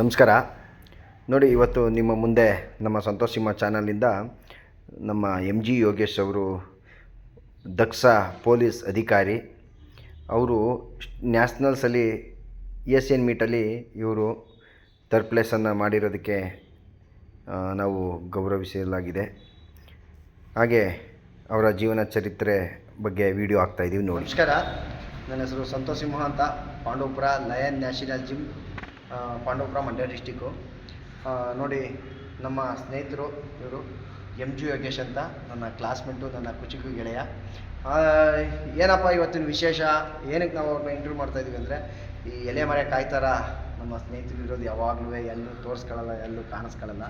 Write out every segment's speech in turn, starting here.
ನಮಸ್ಕಾರ. ನೋಡಿ, ಇವತ್ತು ನಿಮ್ಮ ಮುಂದೆ ನಮ್ಮ ಸಂತೋಷ್ ಸಿಂಹ ಚಾನಲಿಂದ ನಮ್ಮ ಎಂ ಜಿ ಯೋಗೇಶ್ ಅವರು, ದಕ್ಷ ಪೊಲೀಸ್ ಅಧಿಕಾರಿ, ಅವರು ನ್ಯಾಷನಲ್ಸಲ್ಲಿ ಏಷ್ಯನ್ ಮೀಟಲ್ಲಿ ಇವರು ಥರ್ಡ್ ಪ್ಲೇಸನ್ನು ಮಾಡಿರೋದಕ್ಕೆ ನಾವು ಗೌರವಿಸಲಾಗಿದೆ. ಹಾಗೆ ಅವರ ಜೀವನ ಚರಿತ್ರೆ ಬಗ್ಗೆ ವಿಡಿಯೋ ಹಾಕ್ತಾಯಿದ್ದೀವಿ ನೋಡಿ. ನಮಸ್ಕಾರ. ನನ್ನ ಹೆಸರು ಸಂತೋಷ್ ಸಿಂಹ ಅಂತ, Pandavapura lion national gym. Pandavapura Mandya district. ನೋಡಿ, ನಮ್ಮ ಸ್ನೇಹಿತರು ಇವರು ಎಂ ಜಿ ಯೋಗೇಶ್ ಅಂತ ನನ್ನ ಕ್ಲಾಸ್ಮೇಟು, ನನ್ನ ಕುಚಿಕು ಗೆಳೆಯ. ಏನಪ್ಪ ಇವತ್ತಿನ ವಿಶೇಷ? ಏನಕ್ಕೆ ನಾವು ಅವ್ರನ್ನ ಇಂಟರ್ವ್ಯೂ ಮಾಡ್ತಾ ಇದೀವಿ ಅಂದರೆ, ಈ ಎಲೆ ಮರೆ ಕಾಯ್ತಾರ ನಮ್ಮ ಸ್ನೇಹಿತರು ಇರೋದು ಯಾವಾಗಲೂ ಎಲ್ಲೂ ತೋರಿಸ್ಕೊಳ್ಳಲ್ಲ, ಎಲ್ಲೂ ಕಾಣಿಸ್ಕೊಳ್ಳಲ್ಲ,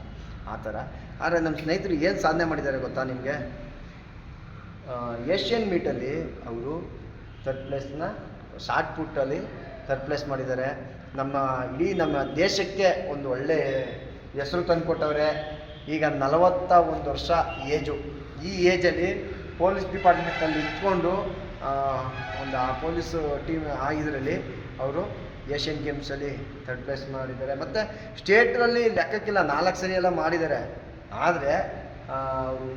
ಆ ಥರ. ಆದರೆ ನಮ್ಮ ಸ್ನೇಹಿತರು ಏನು ಸಾಧನೆ ಮಾಡಿದ್ದಾರೆ ಗೊತ್ತಾ ನಿಮಗೆ? ಏಷ್ಯನ್ ಮೀಟಲ್ಲಿ ಅವರು ಥರ್ಡ್ ಪ್ಲೇಸ್ನ ಶಾರ್ಟ್ ಪುಟ್ಟಲ್ಲಿ ಥರ್ಡ್ ಪ್ಲೇಸ್ ಮಾಡಿದ್ದಾರೆ. ನಮ್ಮ ಇಡೀ ನಮ್ಮ ದೇಶಕ್ಕೆ ಒಂದು ಒಳ್ಳೆ ಹೆಸರು ತಂದುಕೊಟ್ಟವ್ರೆ. ಈಗ ನಲವತ್ತ ಒಂದು ವರ್ಷ ಏಜು. ಈ ಏಜಲ್ಲಿ ಪೊಲೀಸ್ ಡಿಪಾರ್ಟ್ಮೆಂಟಲ್ಲಿ ಇಟ್ಕೊಂಡು ಒಂದು ಆ ಪೊಲೀಸು ಟೀಮ್ ಆ ಇದರಲ್ಲಿ ಅವರು ಏಷ್ಯನ್ ಗೇಮ್ಸಲ್ಲಿ ಥರ್ಡ್ ಪ್ಲೇಸ್ ಮಾಡಿದ್ದಾರೆ. ಮತ್ತು ಸ್ಟೇಟ್ರಲ್ಲಿ ಲೆಕ್ಕಕ್ಕಿಲ್ಲ ನಾಲ್ಕು ಸರಿ ಎಲ್ಲ ಮಾಡಿದ್ದಾರೆ. ಆದರೆ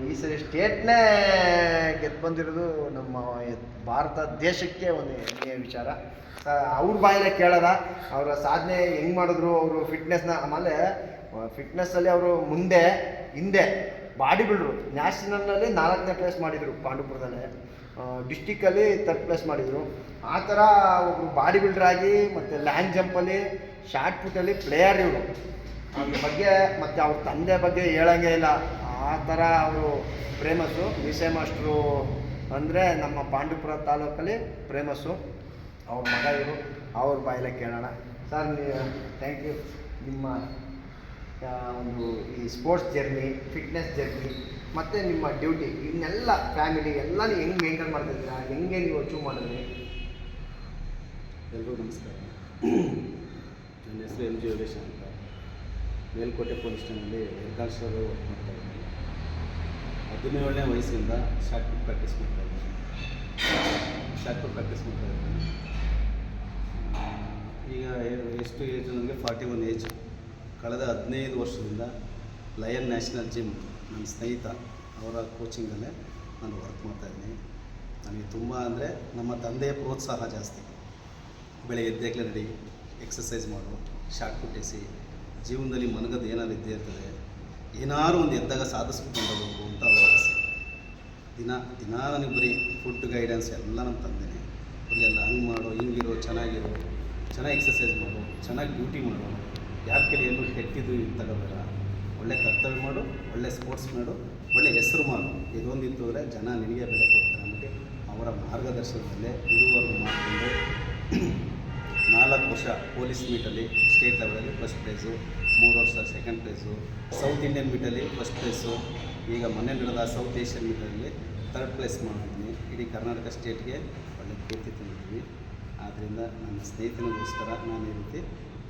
ಈ ಸರಿ ಸ್ಟೇಟ್ನೇ ಗೆದ್ದು ಬಂದಿರೋದು ನಮ್ಮ ಭಾರತ ದೇಶಕ್ಕೆ ಒಂದು ಹೆಮ್ಮೆಯ ವಿಚಾರ. ಅವ್ರ ಬಾಯಲ್ಲೇ ಕೇಳೋದ ಅವರ ಸಾಧನೆ ಹೆಂಗೆ ಮಾಡಿದ್ರು, ಅವರು ಫಿಟ್ನೆಸ್ನ ಆಮೇಲೆ ಫಿಟ್ನೆಸ್ಸಲ್ಲಿ ಅವರು ಮುಂದೆ, ಹಿಂದೆ ಬಾಡಿ ಬಿಲ್ಡ್ರು, ನ್ಯಾಷನಲ್ನಲ್ಲಿ ನಾಲ್ಕನೇ ಪ್ಲೇಸ್ ಮಾಡಿದರು ಪಾಂಡುಪುರದಲ್ಲೇ. ಡಿಸ್ಟಿಕ್ಕಲ್ಲಿ ತರ್ಡ್ ಪ್ಲೇಸ್ ಮಾಡಿದರು. ಆ ಥರ ಒಬ್ಬರು ಬಾಡಿ ಬಿಲ್ಡರ್ ಆಗಿ, ಮತ್ತು ಲ್ಯಾಂಡ್ ಜಂಪಲ್ಲಿ ಶಾರ್ಟ್ ಪುಟಲ್ಲಿ ಪ್ಲೇಯರ್ ಇವರು. ಅವ್ರ ಬಗ್ಗೆ ಮತ್ತು ಅವ್ರ ತಂದೆ ಬಗ್ಗೆ ಹೇಳಂಗೆ ಇಲ್ಲ. ಆ ಥರ ಅವರು ಪ್ರೇಮಸ್ಸು. ವಿಷಯ ಮಾಸ್ಟ್ರು ಅಂದರೆ ನಮ್ಮ ಪಾಂಡುಪುರ ತಾಲೂಕಲ್ಲಿ ಪ್ರೇಮಸ್ಸು. ಅವ್ರ ಮಗ ಇವರು. ಅವ್ರ ಬಾಯಲ್ಲೇ ಕೇಳೋಣ. ಸರ್ ಥ್ಯಾಂಕ್ ಯು ನಿಮ್ಮ ಒಂದು ಈ ಸ್ಪೋರ್ಟ್ಸ್ ಜರ್ನಿ ಫಿಟ್ನೆಸ್ ಜರ್ನಿ ಮತ್ತು ನಿಮ್ಮ ಡ್ಯೂಟಿ ಇನ್ನೆಲ್ಲ ಫ್ಯಾಮಿಲಿ ಎಲ್ಲ ನೀವು ಹೆಂಗೆ ಮೇಂಟೈನ್ ಮಾಡ್ತಿದ್ದೀರಾ ಹೆಂಗೆ ನೀವು ಅಚೀವ್ ಮಾಡಿದ್ರಿ? ಎಲ್ರಿಗೂ ನಮಸ್ಕಾರ. ನನ್ನ ಹೆಸರು ಎಂ ಜಿ ಯೋಗೇಶ್ ಅಂತ. ಮೇಲ್ಕೋಟೆ ಪೊಲೀಸ್ ಸ್ಟೇಷನಲ್ಲಿ ಹೆಡ್ ಕಾನ್ಸ್ಟೇಬಲ್ ವರ್ಕ್ ಮಾಡ್ತಾ ಇದ್ದೀನಿ ಹದಿನೇಳನೇ ವಯಸ್ಸಿಂದ ಶಾರ್ಟ್ ಫುಟ್ ಪ್ರಾಕ್ಟೀಸ್ ಮಾಡ್ತಾ ಇದ್ದೀನಿ ಶಾರ್ಟ್ ಫುಟ್ ಪ್ರಾಕ್ಟೀಸ್ ಮಾಡ್ತಾ ಇದ್ದೀನಿ ಈಗ ಎಷ್ಟು ಏಜ್ ನನಗೆ ಫಾರ್ಟಿ ಒನ್ ಏಜ್. ಕಳೆದ ಹದಿನೈದು ವರ್ಷದಿಂದ ಲಯನ್ ನ್ಯಾಷನಲ್ ಜಿಮ್ ನನ್ನ ಸ್ನೇಹಿತ ಅವರ ಕೋಚಿಂಗಲ್ಲೇ ನಾನು ವರ್ಕ್ ಮಾಡ್ತಾ ಇದ್ದೀನಿ. ನನಗೆ ತುಂಬ ಅಂದರೆ ನಮ್ಮ ತಂದೆಯ ಪ್ರೋತ್ಸಾಹ ಜಾಸ್ತಿ. ಬೆಳಗ್ಗೆ ಎದ್ದೇಗಲೇ ನಡಿ ಎಕ್ಸಸೈಸ್ ಮಾಡು, ಶಾರ್ಟ್ ಫುಟ್ ಎಸಿ ಜೀವನದಲ್ಲಿ ಮನಗದು ಏನಾದ್ರು ಇದ್ದೇ ಇರ್ತದೆ, ಏನಾದ್ರು ಒಂದು ಎದ್ದಾಗ ಸಾಧಿಸ್ಕೊಂಡು ಅಂತ ಅವರ ಆಸೆ. ದಿನ ದಿನ ನನಗೆ ಬರೀ ಫುಡ್ ಗೈಡೆನ್ಸ್ ಎಲ್ಲ ನಮ್ಮ ತಂದೆನೇ. ಬರೀ ಎಲ್ಲ ಹಂಗೆ ಮಾಡು ಹಿಂಗಿರೋ ಚೆನ್ನಾಗಿರೋ ಚೆನ್ನಾಗಿ ಎಕ್ಸಸೈಸ್ ಮಾಡು, ಚೆನ್ನಾಗಿ ಡ್ಯೂಟಿ ಮಾಡು. ಯಾರ ಏನು ಹೆಟ್ಟಿದ್ದು ಇದು ತಗೋಬೇಡ. ಒಳ್ಳೆ ಕರ್ತವ್ಯ ಮಾಡು, ಒಳ್ಳೆ ಸ್ಪೋರ್ಟ್ಸ್ ಮಾಡು, ಒಳ್ಳೆ ಹೆಸರು ಮಾಡು. ಇದೊಂದಿತ್ತು ಅಂದರೆ ಜನ ನಿನಗೆ ಬೆಲೆ ಕೊಡ್ತಾರೆ ಅಂದ್ಬಿಟ್ಟು ಅವರ ಮಾರ್ಗದರ್ಶನದಲ್ಲೇ ಇದುವರೆಗೂ ಮಾಡಿಕೊಂಡು ನಾಲ್ಕು ವರ್ಷ ಪೊಲೀಸ್ ಮೀಟಲ್ಲಿ ಸ್ಟೇಟ್ ಲೆವೆಲಲ್ಲಿ ಫಸ್ಟ್ ಪ್ರೈಸು, ಮೂರು ವರ್ಷ ಸೆಕೆಂಡ್ ಪ್ರೈಸು ಸೌತ್ ಇಂಡಿಯನ್ ಮೀಟಲ್ಲಿ ಫಸ್ಟ್ ಪ್ರೈಸು, ಈಗ ಮೊನ್ನೆ ನಡೆದ ಸೌತ್ ಏಷ್ಯನ್ ಮೀಟಲ್ಲಿ ಥರ್ಡ್ ಪ್ಲೇಸ್ ಮಾಡಿದ್ದೀನಿ. ಇಡೀ ಕರ್ನಾಟಕ ಸ್ಟೇಟ್ಗೆ ಒಳ್ಳೆ ಕೀರ್ತಿ ತಂದಿದ್ದೀನಿ ಆದ್ದರಿಂದ ನನ್ನ ಸ್ನೇಹಿತನಿಗೋಸ್ಕರ ನಾನು ಈ ರೀತಿ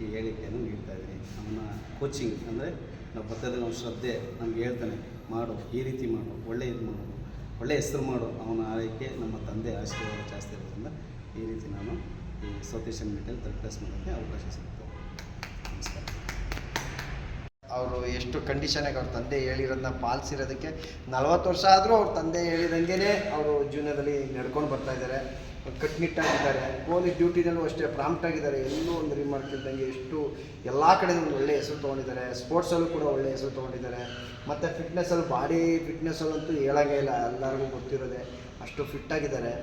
ಈ ಹೇಳಿಕೆಯನ್ನು ನೀಡ್ತಾ ಇದ್ದೀನಿ. ಅವನ ಕೋಚಿಂಗ್ ಅಂದರೆ ನಾವು ಪಕ್ಕದಲ್ಲಿ ಅವನ ಶ್ರದ್ಧೆ ನಮ್ಗೆ ಹೇಳ್ತಾನೆ, ಮಾಡು, ಈ ರೀತಿ ಮಾಡು, ಒಳ್ಳೆ ಇದು ಮಾಡು, ಒಳ್ಳೆ ಹೆಸರು ಮಾಡು, ಅವನ ಆರೈಕೆ ನಮ್ಮ ತಂದೆ ಆಶೀರ್ವಾದ ಜಾಸ್ತಿ ಇರೋದ್ರಿಂದ ಈ ರೀತಿ ನಾನು ಈ ಸೌತ್ ಏಷ್ಯನ್ ಮೀಟಲ್ಲಿ ಮಾಡೋಕ್ಕೆ ಅವಕಾಶ ಸಿಗುತ್ತೆ. ನಮಸ್ಕಾರ. ಅವರು ಎಷ್ಟು ಕಂಡೀಷನಾಗಿ ಅವ್ರ ತಂದೆ ಹೇಳಿರೋದನ್ನ ಪಾಲಿಸಿರೋದಕ್ಕೆ ನಲವತ್ತು ವರ್ಷ ಆದರೂ ಅವ್ರ ತಂದೆ ಹೇಳಿದಂಗೆ ಅವರು ಜೀವನದಲ್ಲಿ ನಡ್ಕೊಂಡು ಬರ್ತಾ ಇದ್ದಾರೆ. ಕಟ್ನಿಟ್ಟಾಗಿದ್ದಾರೆ, ಪೊಲೀಸ್ ಡ್ಯೂಟಿನಲ್ಲೂ ಅಷ್ಟೇ ಪ್ರಾಂಪ್ಟ್ ಆಗಿದ್ದಾರೆ ಎಲ್ಲೂ ಒಂದು ರಿಮಾರ್ಕ್ ಇಲ್ದಂಗೆ ಎಷ್ಟು ಎಲ್ಲ ಕಡೆ ಒಂದು ಒಳ್ಳೆ ಹೆಸರು ತೊಗೊಂಡಿದ್ದಾರೆ. ಸ್ಪೋರ್ಟ್ಸಲ್ಲೂ ಕೂಡ ಒಳ್ಳೆ ಹೆಸರು ತೊಗೊಂಡಿದ್ದಾರೆ. ಮತ್ತು ಫಿಟ್ನೆಸ್ಸಲ್ಲಿ ಬಾಡಿ ಫಿಟ್ನೆಸ್ಸಲ್ಲಂತೂ ಹೇಳೋಂಗೇ ಇಲ್ಲ, ಎಲ್ಲರಿಗೂ ಗೊತ್ತಿರೋದೆ ಅಷ್ಟು ಫಿಟ್ಟಾಗಿದ್ದಾರೆ.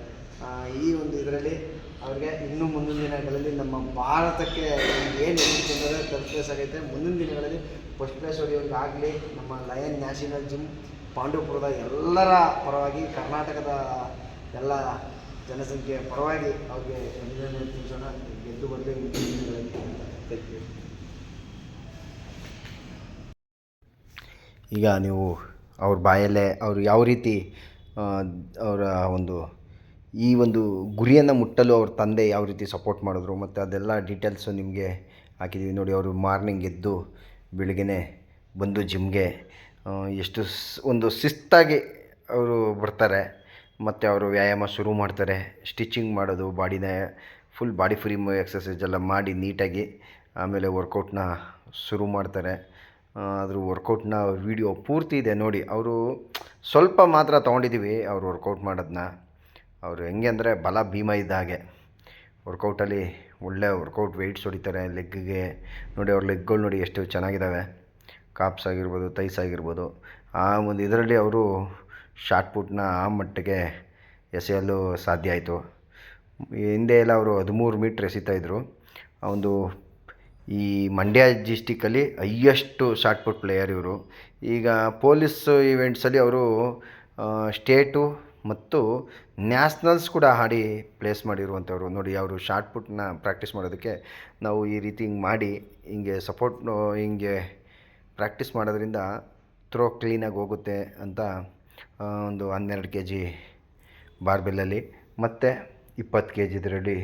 ಈ ಒಂದು ಇದರಲ್ಲಿ ಅವ್ರಿಗೆ ಇನ್ನು ಮುಂದಿನ ದಿನಗಳಲ್ಲಿ ನಮ್ಮ ಭಾರತಕ್ಕೆ ಏನು ತಂದರೆ ಥರ್ಡ್ ಪ್ಲೇಸ್ ಆಗೈತೆ. ಮುಂದಿನ ದಿನಗಳಲ್ಲಿ ಫಸ್ಟ್ ಪ್ಲೇಸ್ ಹೊಡೆಯೋರಿಗಾಗಲಿ ನಮ್ಮ ಲಯನ್ ನ್ಯಾಷನಲ್ ಜಿಮ್ ಪಾಂಡವಪುರದ ಎಲ್ಲರ ಪರವಾಗಿ, ಕರ್ನಾಟಕದ ಎಲ್ಲ ಜನಸಂಖ್ಯೆಯ ಪರವಾಗಿ ಅವ್ರಿಗೆ ಅಭಿನಂದನೆ ತಿಳಿಸೋಣ. ಗೆದ್ದು ಬರಲಿ ಮುಂದಿನ ದಿನಗಳಲ್ಲಿ ಈಗ ನೀವು ಅವ್ರ ಬಾಯಲ್ಲೇ ಅವರು ಯಾವ ರೀತಿ ಅವರ ಒಂದು ಈ ಒಂದು ಗುರಿಯನ್ನು ಮುಟ್ಟಲು ಅವ್ರ ತಂದೆ ಯಾವ ರೀತಿ ಸಪೋರ್ಟ್ ಮಾಡಿದ್ರು ಮತ್ತು ಅದೆಲ್ಲ ಡೀಟೇಲ್ಸು ನಿಮಗೆ ಹಾಕಿದ್ದೀವಿ ನೋಡಿ. ಅವರು ಮಾರ್ನಿಂಗ್ ಎದ್ದು ಬೆಳಿಗ್ಗೆ ಬಂದು ಜಿಮ್ಗೆ ಎಷ್ಟು ಒಂದು ಶಿಸ್ತಾಗಿ ಅವರು ಬರ್ತಾರೆ. ಮತ್ತು ಅವರು ವ್ಯಾಯಾಮ ಶುರು ಮಾಡ್ತಾರೆ. ಸ್ಟಿಚಿಂಗ್ ಮಾಡೋದು, ಬಾಡಿನ ಫುಲ್ ಬಾಡಿ ಫ್ರೀ ಎಕ್ಸಸೈಸ್ ಎಲ್ಲ ಮಾಡಿ ನೀಟಾಗಿ ಆಮೇಲೆ ವರ್ಕೌಟ್ನ ಶುರು ಮಾಡ್ತಾರೆ. ಅದ್ರ ವರ್ಕೌಟ್ನ ವಿಡಿಯೋ ಪೂರ್ತಿ ಇದೆ ನೋಡಿ. ಅವರು ಸ್ವಲ್ಪ ಮಾತ್ರ ತೊಗೊಂಡಿದ್ದೀವಿ ಅವ್ರು ವರ್ಕೌಟ್ ಮಾಡೋದನ್ನ ಅವರು ಹೆಂಗೆ ಅಂದರೆ ಬಲ ಭೀಮ ಇದ್ದ ಹಾಗೆ. ವರ್ಕೌಟಲ್ಲಿ ಒಳ್ಳೆ ವರ್ಕೌಟ್ ವೆಯ್ಟ್ಸ್ ಹೊಡಿತಾರೆ, ಲೆಗ್ಗಿಗೆ. ನೋಡಿ ಅವ್ರ ಲೆಗ್ಗಳು ನೋಡಿ ಎಷ್ಟು ಚೆನ್ನಾಗಿದ್ದಾವೆ. ಕಾಪ್ಸ್ ಆಗಿರ್ಬೋದು ತೈಸ್ ಆಗಿರ್ಬೋದು. ಆ ಒಂದು ಇದರಲ್ಲಿ ಅವರು ಶಾರ್ಟ್ ಪುಟ್ನ ಆ ಮಟ್ಟಿಗೆ ಎಸೆಯಲು ಸಾಧ್ಯ ಆಯಿತು. ಹಿಂದೆ ಎಲ್ಲ ಅವರು ಹದಿಮೂರು ಮೀಟ್ರ್ ಎಸಿತಾಯಿದ್ರು ಒಂದು ಈ ಮಂಡ್ಯ ಡಿಸ್ಟಿಕ್ಕಲ್ಲಿ ಹೈಯೆಸ್ಟು ಶಾರ್ಟ್ ಪುಟ್ ಪ್ಲೇಯರ್ ಇವರು. ಈಗ ಪೊಲೀಸ್ ಈವೆಂಟ್ಸಲ್ಲಿ ಅವರು ಸ್ಟೇಟು ಮತ್ತು ನ್ಯಾಷನಲ್ಸ್ ಕೂಡ ಹಾಡಿ ಪ್ಲೇಸ್ ಮಾಡಿರುವಂಥವ್ರು. ನೋಡಿ, ಅವರು ಶಾರ್ಟ್ ಪುಟ್ನ ಪ್ರಾಕ್ಟೀಸ್ ಮಾಡೋದಕ್ಕೆ ನಾವು ಈ ರೀತಿ ಹಿಂಗೆ ಮಾಡಿ, ಹಿಂಗೆ ಸಪೋರ್ಟ್, ಹಿಂಗೆ ಪ್ರಾಕ್ಟೀಸ್ ಮಾಡೋದ್ರಿಂದ ಥ್ರೋ ಕ್ಲೀನಾಗಿ ಹೋಗುತ್ತೆ ಅಂತ ಒಂದು ಹನ್ನೆರಡು ಕೆ ಜಿ ಬಾರ್ಬೆಲಲ್ಲಿ ಮತ್ತು ಇಪ್ಪತ್ತು ಕೆ ಜಿ ಇದರಲ್ಲಿ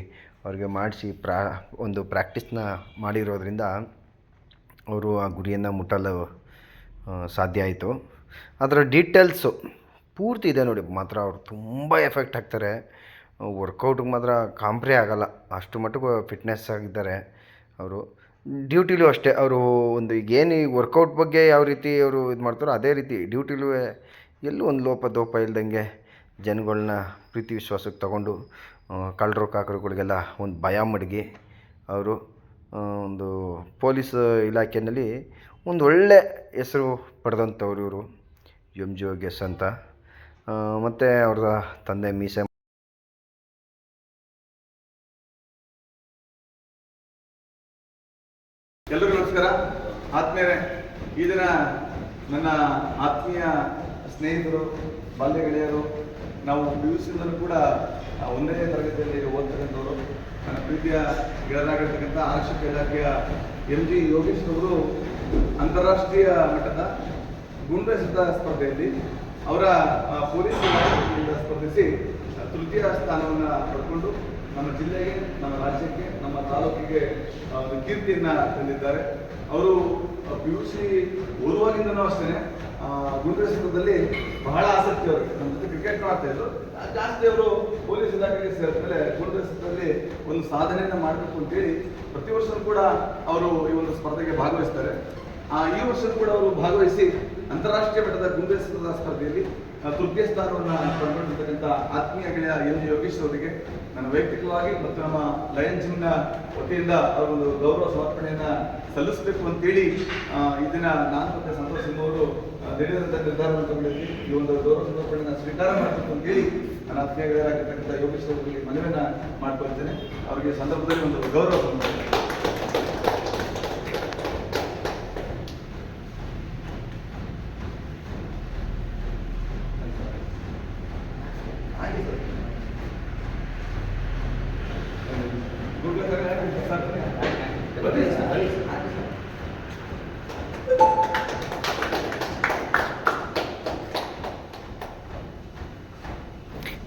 ಅವ್ರಿಗೆ ಮಾಡಿಸಿ ಪ್ರಾ, ಒಂದು ಪ್ರಾಕ್ಟೀಸ್ನ ಮಾಡಿರೋದ್ರಿಂದ ಅವರು ಆ ಗುರಿಯನ್ನು ಮುಟ್ಟಲು ಸಾಧ್ಯ ಆಯಿತು. ಅದರ ಡೀಟೇಲ್ಸು ಪೂರ್ತಿ ಇದೆ ನೋಡಿ, ಮಾತ್ರ ಅವರು ತುಂಬ ಎಫೆಕ್ಟ್ ಆಗ್ತಾರೆ ವರ್ಕೌಟಿಗೆ ಮಾತ್ರ ಕಾಂಪ್ರೇ ಆಗೋಲ್ಲ. ಅಷ್ಟು ಮಟ್ಟಿಗೆ ಫಿಟ್ನೆಸ್ ಆಗಿದ್ದಾರೆ ಅವರು. ಡ್ಯೂಟಿಲೂ ಅಷ್ಟೇ, ಅವರು ಒಂದು ಏನು ಈ ವರ್ಕೌಟ್ ಬಗ್ಗೆ ಯಾವ ರೀತಿ ಅವರು ಇದು ಮಾಡ್ತಾರೋ ಅದೇ ರೀತಿ ಡ್ಯೂಟಿಲೂ ಎಲ್ಲೂ ಒಂದು ಲೋಪ ದೋಪ ಇಲ್ದಂಗೆ ಜನಗಳನ್ನ ಪ್ರೀತಿ ವಿಶ್ವಾಸಕ್ಕೆ ತಗೊಂಡು ಕಳ್ಳರು ಕಾಕರುಗಳಿಗೆಲ್ಲ ಒಂದು ಭಯ ಮಡಗಿ ಅವರು ಒಂದು ಪೊಲೀಸ್ ಇಲಾಖೆಯಲ್ಲಿ ಒಂದು ಒಳ್ಳೆ ಹೆಸರು ಪಡೆದಂಥವ್ರು ಇವರು. ಎಂ ಜಿ ಅಂತ. ಮತ್ತು ಅವ್ರ ತಂದೆ ಮೀಸೆ ಎಲ್ಲರಿಗೂ ನಮಸ್ಕಾರ. ಆತ್ಮೀಯರೇ, ಈ ದಿನ ನನ್ನ ಆತ್ಮೀಯ ಸ್ನೇಹಿತರು, ಬಾಲ್ಯ ಗೆಳೆಯರು, ನಾವು ಪಿ ಯು ಸಿಯಿಂದಲೂ ಕೂಡ ಒಂದನೇ ತರಗತಿಯಲ್ಲಿ ಓದ್ತಕ್ಕಂಥವ್ರು ನನ್ನ ಪ್ರೀತಿಯ ಗೆಳೆಯರಾಗಿರ್ತಕ್ಕಂಥ ಆರಕ್ಷಕ ಇಲಾಖೆಯ ಎಂ ಜಿ ಯೋಗೇಶ್ ಅವರು ಅಂತಾರಾಷ್ಟ್ರೀಯ ಮಟ್ಟದ ಗುಂಡೆಸೆತ ಸ್ಪರ್ಧೆಯಲ್ಲಿ ಅವರ ಪೊಲೀಸ್ ಇಲಾಖೆಯಿಂದ ಸ್ಪರ್ಧಿಸಿ ತೃತೀಯ ಸ್ಥಾನವನ್ನು ಪಡ್ಕೊಂಡು ನಮ್ಮ ಜಿಲ್ಲೆಗೆ, ನಮ್ಮ ರಾಜ್ಯಕ್ಕೆ, ನಮ್ಮ ತಾಲೂಕಿಗೆ ಕೀರ್ತಿಯನ್ನ ತಂದಿದ್ದಾರೆ. ಅವರು ಪಿ ಯು ಸಿ ಓದುವಾಗಿಂದನೂ ಅಷ್ಟೇ ಗುಂಡ್ರೇಶ್ವರದಲ್ಲಿ ಬಹಳ ಆಸಕ್ತಿ ಅವರು. ನಮ್ಮ ಜೊತೆ ಕ್ರಿಕೆಟ್ ಮಾಡ್ತಾ ಇದ್ರು. ಜಾಸ್ತಿ ಅವರು ಪೊಲೀಸ್ ಇಲಾಖೆಗೆ ಸೇರಿದ ಮೇಲೆ ಗುಂಡ್ರೇಶ್ವರದಲ್ಲಿ ಒಂದು ಸಾಧನೆಯನ್ನು ಮಾಡಬೇಕು ಅಂತೇಳಿ ಪ್ರತಿ ವರ್ಷವೂ ಕೂಡ ಅವರು ಈ ಒಂದು ಸ್ಪರ್ಧೆಗೆ ಭಾಗವಹಿಸ್ತಾರೆ. ಈ ವರ್ಷ ಕೂಡ ಅವರು ಭಾಗವಹಿಸಿ ಅಂತಾರಾಷ್ಟ್ರೀಯ ಮಟ್ಟದ ಗುಂಡೆಸೆತದ ಸ್ಪರ್ಧೆಯಲ್ಲಿ ತೃತೀಯ ಸ್ಥಾನವನ್ನು ಪಡ್ಕೊಂಡಿರ್ತಕ್ಕಂಥ ಆತ್ಮೀಯ ಗೆಳೆಯ ಎನ್ ಯೋಗೇಶ್ ಅವರಿಗೆ ನಾನು ವೈಯಕ್ತಿಕವಾಗಿ ಮತ್ತು ನಮ್ಮ ಲಯನ್ ಜಿಮ್ನ ವತಿಯಿಂದ ಅವರೊಂದು ಗೌರವ ಸಮರ್ಪಣೆಯನ್ನು ಸಲ್ಲಿಸಬೇಕು ಅಂತೇಳಿ ಇದನ್ನು ನಾನು ಮತ್ತೆ ಸಂತೋಷ್ ಸಿಂಗ್ ಅವರು ನಿರ್ಧಾರವನ್ನು ತಗೊಂಡಿದ್ವಿ ಈ ಒಂದು ಗೌರವ ಸಮರ್ಪಣೆಯನ್ನು ಸ್ವೀಕಾರ ಮಾಡಬೇಕು ಅಂತೇಳಿ ನನ್ನ ಆತ್ಮೀಯ ಗೆಳೆಯರಾಗಿರ್ತಕ್ಕಂಥ ಯೋಗೇಶ್ ಅವರಿಗೆ ಮನವಿಯನ್ನ ಮಾಡ್ಕೊಳ್ತೇನೆ. ಅವರಿಗೆ ಸಂದರ್ಭದಲ್ಲಿ ಒಂದು ಗೌರವ ಸಮರ್ಪಣೆ ಗುರುಗಳ ಸರ್, ಬನ್ನಿ ಸರ್.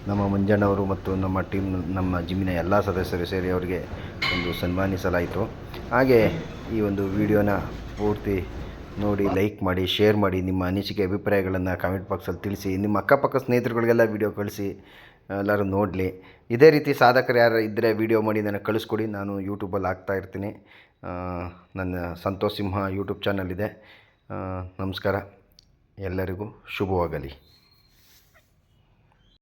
ನಮ್ಮ ಮಂಜಣ್ಣವರು ಮತ್ತು ನಮ್ಮ ಟೀಮ್, ನಮ್ಮ ಜಿಮ್ಮಿನ ಎಲ್ಲ ಸದಸ್ಯರು ಸೇರಿ ಅವರಿಗೆ ಒಂದು ಸನ್ಮಾನಿಸಲಾಯಿತು. ಹಾಗೆ ಈ ಒಂದು ವಿಡಿಯೋನ ಪೂರ್ತಿ ನೋಡಿ, ಲೈಕ್ ಮಾಡಿ, ಶೇರ್ ಮಾಡಿ, ನಿಮ್ಮ ಅನಿಸಿಕೆ, ಅಭಿಪ್ರಾಯಗಳನ್ನು ಕಾಮೆಂಟ್ ಬಾಕ್ಸಲ್ಲಿ ತಿಳಿಸಿ, ನಿಮ್ಮ ಅಕ್ಕಪಕ್ಕ ಸ್ನೇಹಿತರುಗಳಿಗೆಲ್ಲ ವಿಡಿಯೋ ಕಳಿಸಿ, ಎಲ್ಲರೂ ನೋಡಲಿ. ಇದೇ ರೀತಿ ಸಾಧಕರು ಯಾರು ಇದ್ದರೆ ವಿಡಿಯೋ ಮಾಡಿ ನನಗೆ ಕಳಿಸ್ಕೊಡಿ. ನಾನು ಯೂಟ್ಯೂಬಲ್ಲಿ ಹಾಕ್ತಾ ಇರ್ತೀನಿ. ನನ್ನ ಸಂತೋಷ್ ಸಿಂಹ ಯೂಟ್ಯೂಬ್ ಚಾನಲ್ ಇದೆ. ನಮಸ್ಕಾರ. ಎಲ್ಲರಿಗೂ ಶುಭವಾಗಲಿ.